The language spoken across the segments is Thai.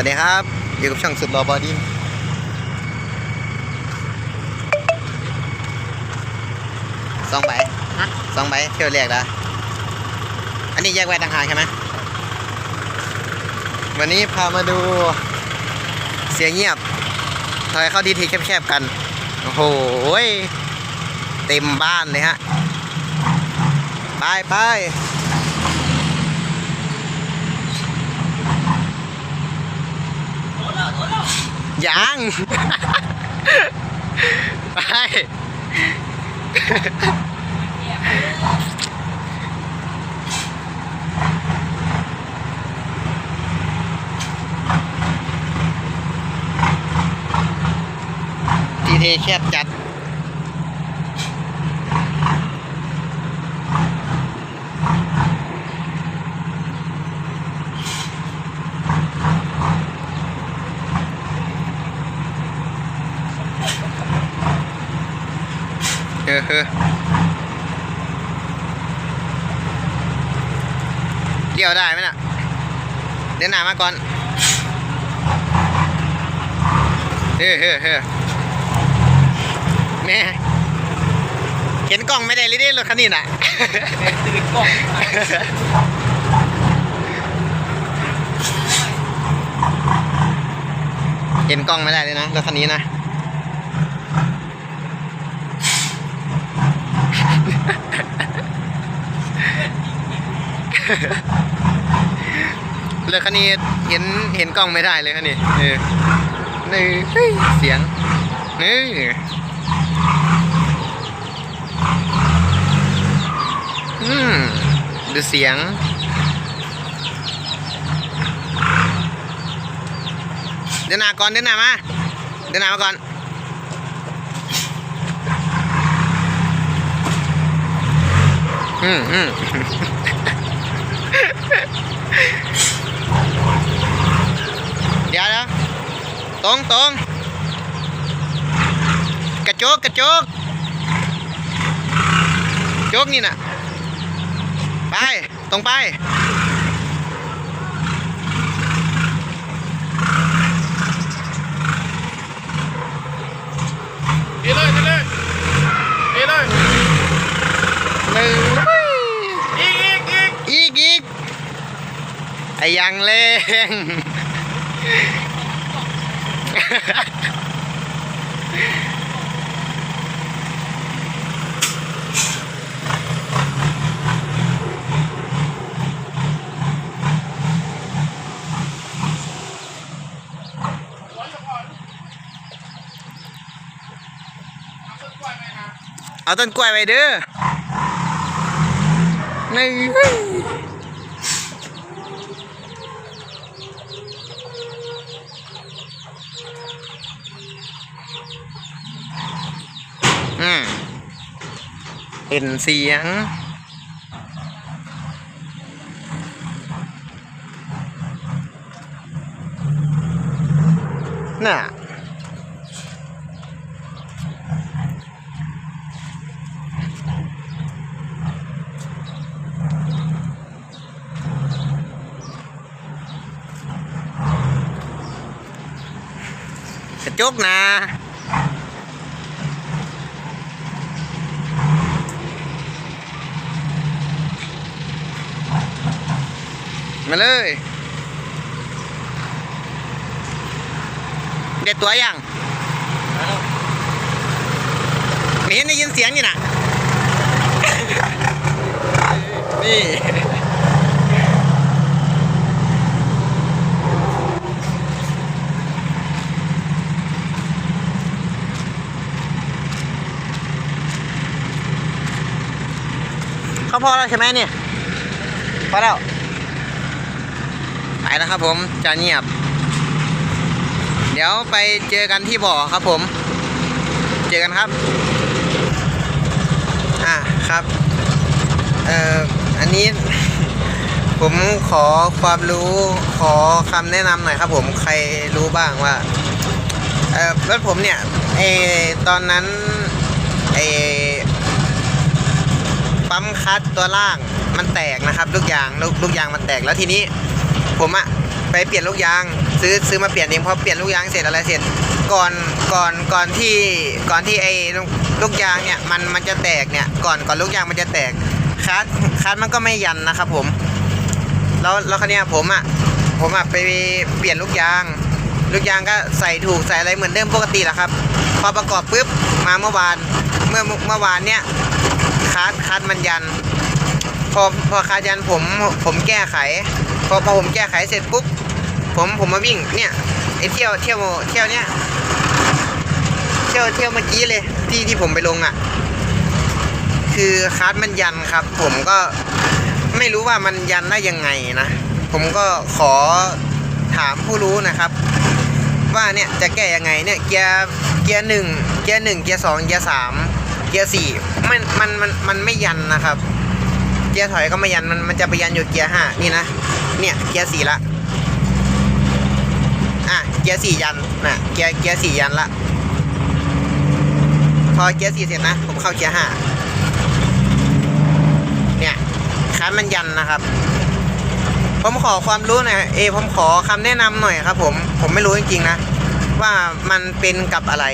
วัสดีครับ อยู่กับช่องสุดรอบอดี้สองใบฮะสองใบเที่ยวเรียกแล้วอันนี้แยกไว้ต่างหากใช่ไหมวันนี้พามาดูเสียงเงียบถอยเข้าดีทีแคบๆกัน โอ้โหยเต็มบ้านเลยฮะ ไปไป ยัง ไปทีเทแคบจัด เออเออเดี่ยวได้ไหมน่ะ เดินหน้ามาก่อนเฮ้เฮ้เฮ้แม่เห็นกล้องไม่ได้เลยเด้รถคันนี้น่ะตื่นกล้องเห็นกล้องไม่ได้เลยนะรถคันนี้นะ รถคันนี้เห็นเห็นกล้องไม่ได้เลยคันนี้เออนี่เฮ้ยเสียงนี่อืมดูเสียงเดินหน้าก่อนเดินหน้ามาเดินหน้ามาก่อนอืมอืม เดี๋ยวนะตรงตรงกระจกกระจกจกนี่น่ะไป ตรงไป เอ้เลยเอ้เลยเอ้เลย หนึ่ง อีกอีกอีก อีกอีก ไอ้ยังเล่งเอาต้นกล้วยไปเด้อนี่ม เป็นเสียง น่ะกระจกนะ มาเลยเด็ดตัวยังไม่เห็นได้ยินเสียงอยู่น่ะนี่เขาพอแล้วใช่ไหมเนี่ยพอแล้ว ไปแล้วครับผมจะเงียบ เดี๋ยวไปเจอกันที่บ่อครับผม เจอกันครับ อ่าครับ เอ่อ อันนี้ ผมขอความรู้ขอคำแนะนำหน่อยครับผมใครรู้บ้างว่า เอ่อรถผมเนี่ยเอตอนนั้นเอปั๊มคลัตช์ตัวล่างมันแตกนะครับ ลูกยางลูกลูกยางมันแตกแล้วทีนี้ ผมอะไปเปลี่ยนลูกยางซื้อซื้อมาเปลี่ยนเองพอเปลี่ยนลูกยางเสร็จอะไรเสร็จ ก่อนก่อนก่อนที่ก่อนที่ไอ้ลูกยางเนี่ยมันมันจะแตกเนี่ยก่อนก่อนลูกยางมันจะแตกคาร์ดคาร์ดมันก็ไม่ยันนะครับผมแล้วแล้วคันนี้ยผมอะผมอะไปเปลี่ยนลูกยาง ลูกยางก็ใส่ถูกใส่อะไรเหมือนเดิมปกติแหละครับ พอประกอบปุ๊บมาเมื่อวานเมื่อเมื่อวานเนี่ยคาร์ดคาร์ดมันยัน พอพอคาร์ดยันผมผมแก้ไข พอพอผมแก้ไขเสร็จปุ๊บผมผมมาวิ่งเนี่ยไอเที่ยวเที่ยวเที่ยวเนี้ยเที่ยวเที่ยวเมื่อกี้เลยที่ที่ผมไปลงอะ คือคาร์ดมันยันครับ ผมก็ไม่รู้ว่ามันยันได้ยังไงนะ ผมก็ขอถามผู้รู้นะครับ ว่าเนี่ยจะแก้ยังไงเนี่ยเกียร์เกียร์หนึ่งเกียร์หนึ่งเกียร์สองเกียร์สามเกียร์สี่มันมันมันมันไม่ยันนะครับ กียร์ถอยก็ไม่ยันมันมันจะไปยันอยู่เกียร์ห้านี่นะ เนี่ยเกียร์สี่ละ อะเกียร์สี่ยันนะเกียร์เกียร์สี่ยันละ พอเกียร์สี่เสร็จนะ ผมเข้าเกียร์ห้าเนี่ยคันมันยันนะครับ ผมขอความรู้หน่อยเอผมขอคำแนะนำหน่อยครับ ผมผมไม่รู้จริงๆนะ ว่ามันเป็นกับอะไร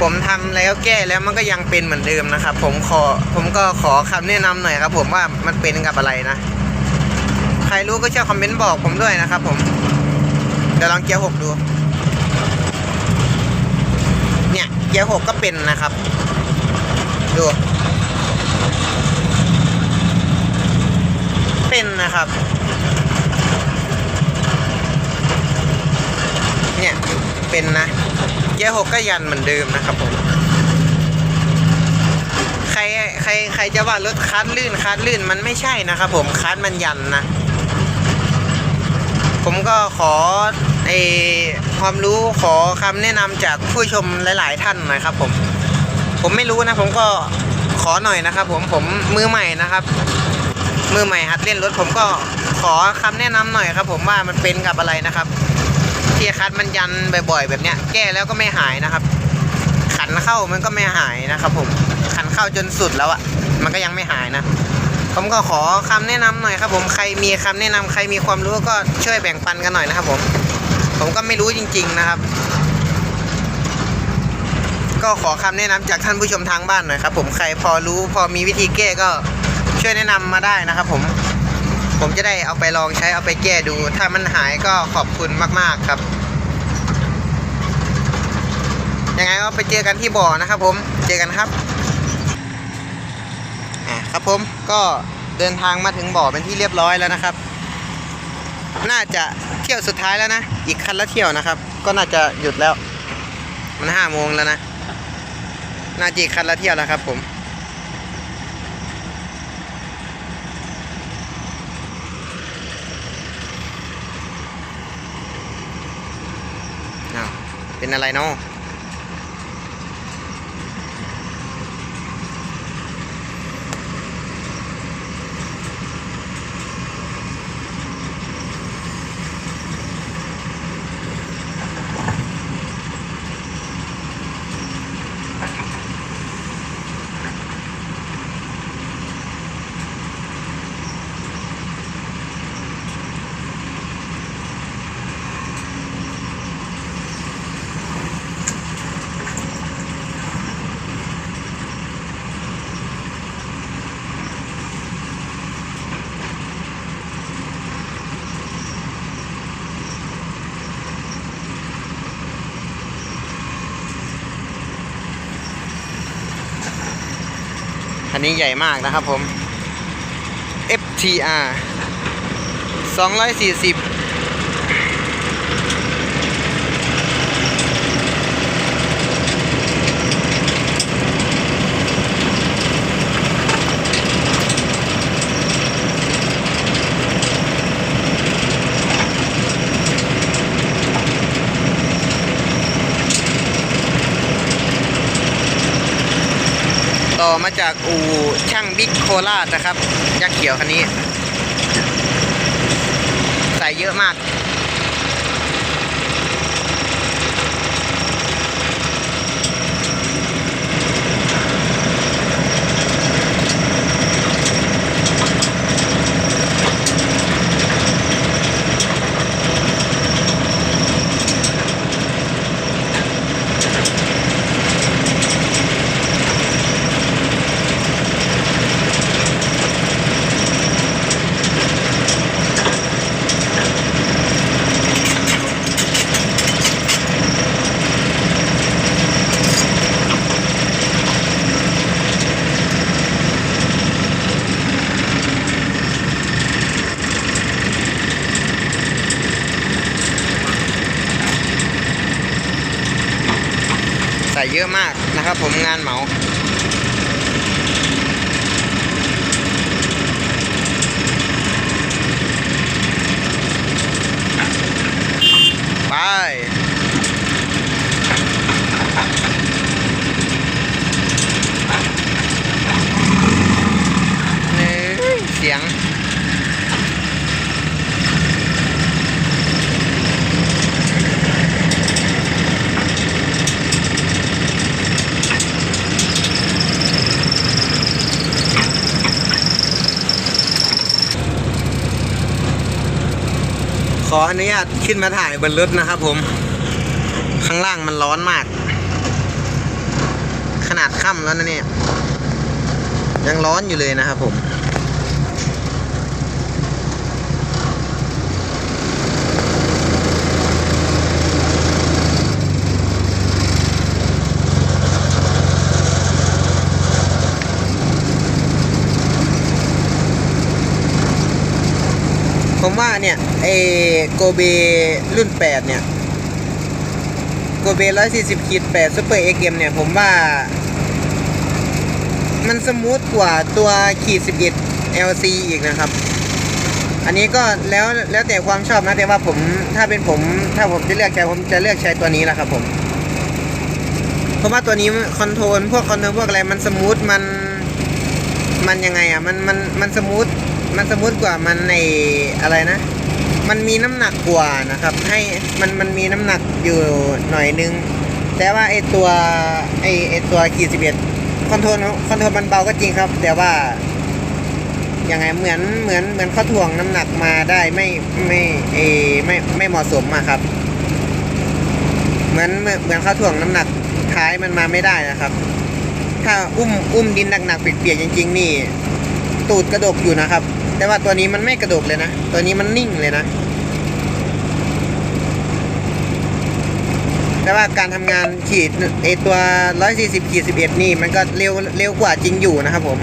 ผมทำแล้วแก้แล้วมันก็ยังเป็นเหมือนเดิมนะครับ ผมขอผมก็ขอคำแนะนำหน่อยครับ ผมว่ามันเป็นกับอะไรนะ ใครรู้ก็ช่วยคอมเมนต์บอกผมด้วยนะครับ ผมเดี๋ยวลองเกียร์หกดู เนี่ยเกียร์หกก็เป็นนะครับ ดู เป็นนะครับ เนี่ยเป็นนะ เกียร์หกก็ยันเหมือนเดิมนะครับผม ใครใครใครจะว่ารถคัสลื่นคัสลื่นมันไม่ใช่นะครับผมคัสมันยันนะ ผมก็ขอไอความรู้ขอคำแนะนำจากผู้ชมหลาย ๆ ท่านหน่อยครับผม ผมไม่รู้นะ ผมก็ขอหน่อยนะครับ ผมผมมือใหม่นะครับ มือใหม่หัดเล่นรถผมก็ขอคำแนะนำหน่อยครับ ผมว่ามันเป็นกับอะไรนะครับ ที่คัดมันยันบ่อยๆ แบบเนี้ย แก้แล้วก็ไม่หายนะครับ ขันเข้ามันก็ไม่หายนะครับ ผม ขันเข้าจนสุดแล้วอะมันก็ยังไม่หายนะ ผมก็ขอคำแนะนำหน่อยครับ ผมใครมีคำแนะนำใครมีความรู้ก็ช่วยแบ่งปันกันหน่อยนะครับ ผม ผมก็ไม่รู้จริง ๆนะครับ ก็ขอคำแนะนำจากท่านผู้ชมทางบ้านหน่อยครับ ผมใครพอรู้พอมีวิธีแก้ก็ช่วยแนะนำมาได้นะครับ ผม ผมจะได้เอาไปลองใช้เอาไปแก้ดู ถ้ามันหายก็ขอบคุณมาก ๆครับ ยังไงก็ไปเจอกันที่บ่อนะครับผมเจอกันครับอะครับผมก็เดินทางมาถึงบ่อเป็นที่เรียบร้อยแล้วนะครับ น่าจะเที่ยวสุดท้ายแล้วนะ อีกคันละเที่ยวนะครับ ก็น่าจะหยุดแล้ว มันห้าโมงแล้วนะ น่าจะอีกคันละเที่ยวแล้วครับผม เป็นอะไรเนาะ คันนี้ใหญ่มากนะครับผม FTR 240 มาจากอู่ช่างบิ๊กโคราชนะครับยักษ์เขียวคันนี้ ใส่เยอะมาก ส่เยอะมากนะครับ ผมงานเหมา ไป นี่เสียง ขออ นุญาตขึ้นมาถ่ายบนรถนะครับผม ข้างล่างมันร้อนมาก ขนาดค่ำแล้วนะเนี่ย ยังร้อนอยู่เลยนะครับผม ผมว่าเนี่ยไอโกเบรุ่น 8 เนี่ย โกเบ140ขีด8ซูเปอร์เอ็กเเนี่ย ผมว่า มันสมูทกว่าตัวขีด11 LC อีกนะครับ อันนี้ก็แล้วแล้วแต่ความชอบนะแต่ว่าผมถ้าเป็นผมถ้าผมจะเลือกใช้ผมจะเลือกใช้ตัวนี้แหละครับผม เพราะว่าตัวนี้คอนโทรลพวกคอนโทรลพวกอะไรมันสมูทมันมันยังไงอะมันมันมันสมูท มันสมูทกว่ามันในอะไรนะ มันมีน้ำหนักกว่านะครับ ให้มันมันมีน้ำหนักอยู่หน่อยนึง แต่ว่าไอตัวไอไอตัวขีดสิบเอ็ดคอนโทรลคอนโทรลมันเบาก็จริงครับ แต่ว่ายังไงเหมือนเหมือนเหมือนเขาถ่วงน้ำหนักมาได้ไม่ไม่เอไม่ไม่เหมาะสมอะครับ เหมือนเหมือนเหมือนเขาถ่วงน้ำหนักท้ายมันมาไม่ได้นะครับ ถ้าอุ้มอุ้มดินหนักๆเปียกๆจริง ๆ นี่ ตูดกระดกอยู่นะครับ แต่ว่าตัวนี้มันไม่กระดกเลยนะ ตัวนี้มันนิ่งเลยนะ แต่ว่าการทำงานขีดไอตัว 140ขีด11 นี่มันก็เร็วเร็วกว่าจริงอยู่นะครับผม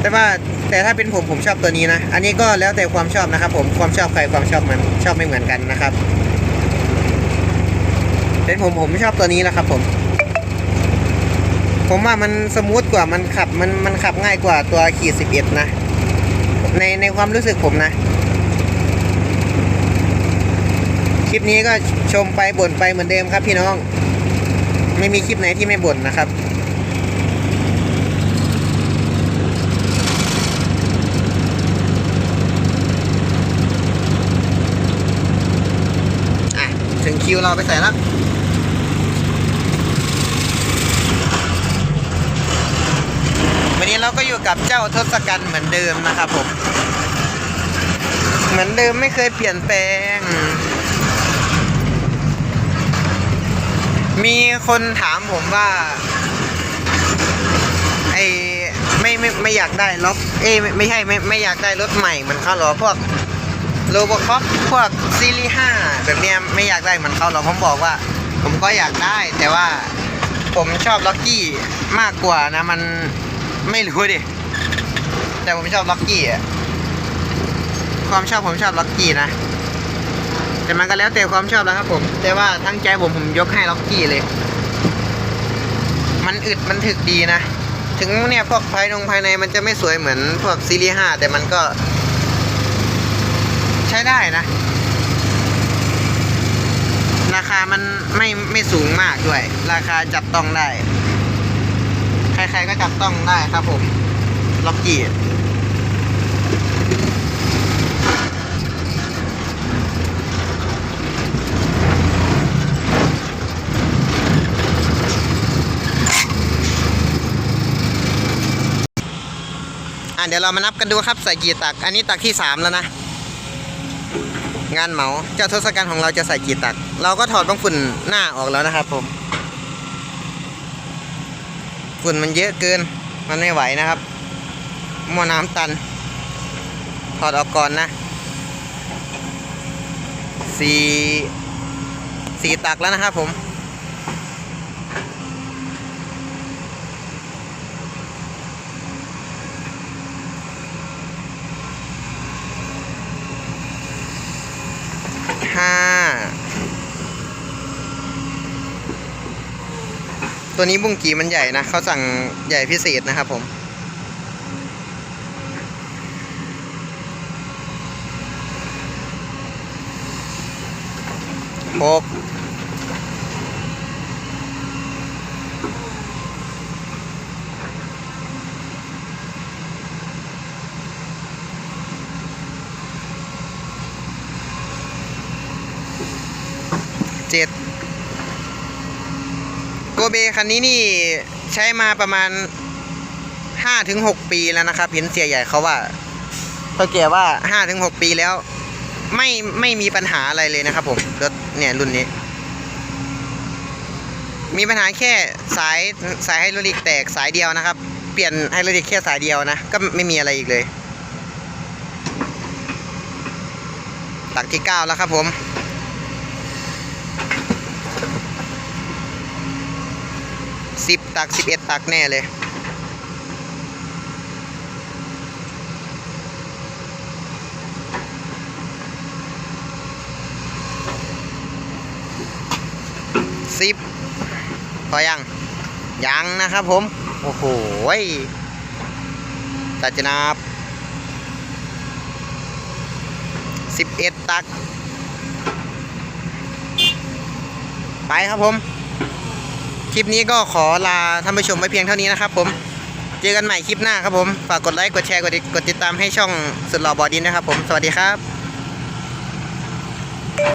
แต่ว่าแต่ถ้าเป็นผมผมชอบตัวนี้นะ อันนี้ก็แล้วแต่ความชอบนะครับผม ความชอบใครความชอบมันชอบไม่เหมือนกันนะครับ เป็นผมผมชอบตัวนี้แหละครับผมผมว่ามันสมูทกว่ามันขับมันมันขับง่ายกว่าตัวขีดสิบเอ็ดนะ ในในความรู้สึกผมนะ คลิปนี้ก็ชมไปบ่นไปเหมือนเดิมครับพี่น้อง ไม่มีคลิปไหนที่ไม่บ่นนะครับอะถึงคิวเราไปใส่แล้ว นี้เราก็อยู่กับเจ้าทศกัณฐ์เหมือนเดิมนะครับผม เหมือนเดิมไม่เคยเปลี่ยนแปลง มีคนถามผมว่าไอไม่ไม่ไม่อยากได้ล็อกเอ้ไม่ไม่ใช่ไม่ไม่อยากได้รถใหม่เหมือนเขาหรอพวกโลโบคอปพวกซีรีส์ห้าแบบเนี้ยไม่อยากได้เหมือนเขาหรอผมบอกว่า ผมก็อยากได้แต่ว่าผมชอบล็อกกี้มากกว่านะมัน ไม่รู้ดิ แต่ผมชอบล็อกกี้อะความชอบผมชอบล็อกกี้นะ แต่มันก็แล้วแต่ความชอบแล้วครับผม แต่ว่าทั้งใจผมผมยกให้ล็อกกี้เลย มันอึดมันถึกดีนะ ถึงเนี่ยพวกภายนงภายในมันจะไม่สวยเหมือนพวกซีรีส์ห้าแต่มันก็ ใช้ได้นะ ราคามันไม่ไม่สูงมากด้วย ราคาจับต้องได้ ใครๆก็จับต้องได้ครับผม ล็อกกี้อะเดี๋ยวเรามานับกันดูครับใส่กี่ตัก อันนี้ตักที่สามแล้วนะ งานเหมาเจ้าทศกัณฐ์ของเราจะใส่กี่ตัก เราก็ถอดบางฝุ่นหน้าออกแล้วนะครับผม ฝุ่นมันเยอะเกิน มันไม่ไหวนะครับหม้อน้ำตัน ถอดออกก่อนนะสี่สี่ตักแล้วนะครับผม ห้า ตัวนี้บุ้งกีมันใหญ่นะเขาสั่งใหญ่พิเศษนะครับผมหก โกเบคันนี้นี่ใช้มาประมาณห้าถึงหกปีแล้วนะครับ เห็นเสียใหญ่เขาว่าเขาแก่ว่าห้าถึงหกปีแล้ว ไม่ไม่มีปัญหาอะไรเลยนะครับ ผมรถเนี่ยรุ่นนี้ มีปัญหาแค่สายสายไฮดรอลิกแตกสายเดียวนะครับ เปลี่ยนไฮดรอลิกแค่สายเดียวนะ ก็ไม่มีอะไรอีกเลยตักที่เก้าแล้วครับผมสิบ ตักสิบเอ็ดตักแน่เลย สิบพอยัง ยังนะครับผม โอ้โหตัดจะนับสิบเอ็ดตัก ไปครับผม ลิปนี้ก็ขอลาท่านผู้ชมไว้เพียงเท่านี้นะครับผม เจอกันใหม่คลิปหน้าครับผม ฝากกดไลค์ กดแชร์ กดติดกดติดตามให้ช่องสุดหล่อบอดินนะครับผม สวัสดีครับ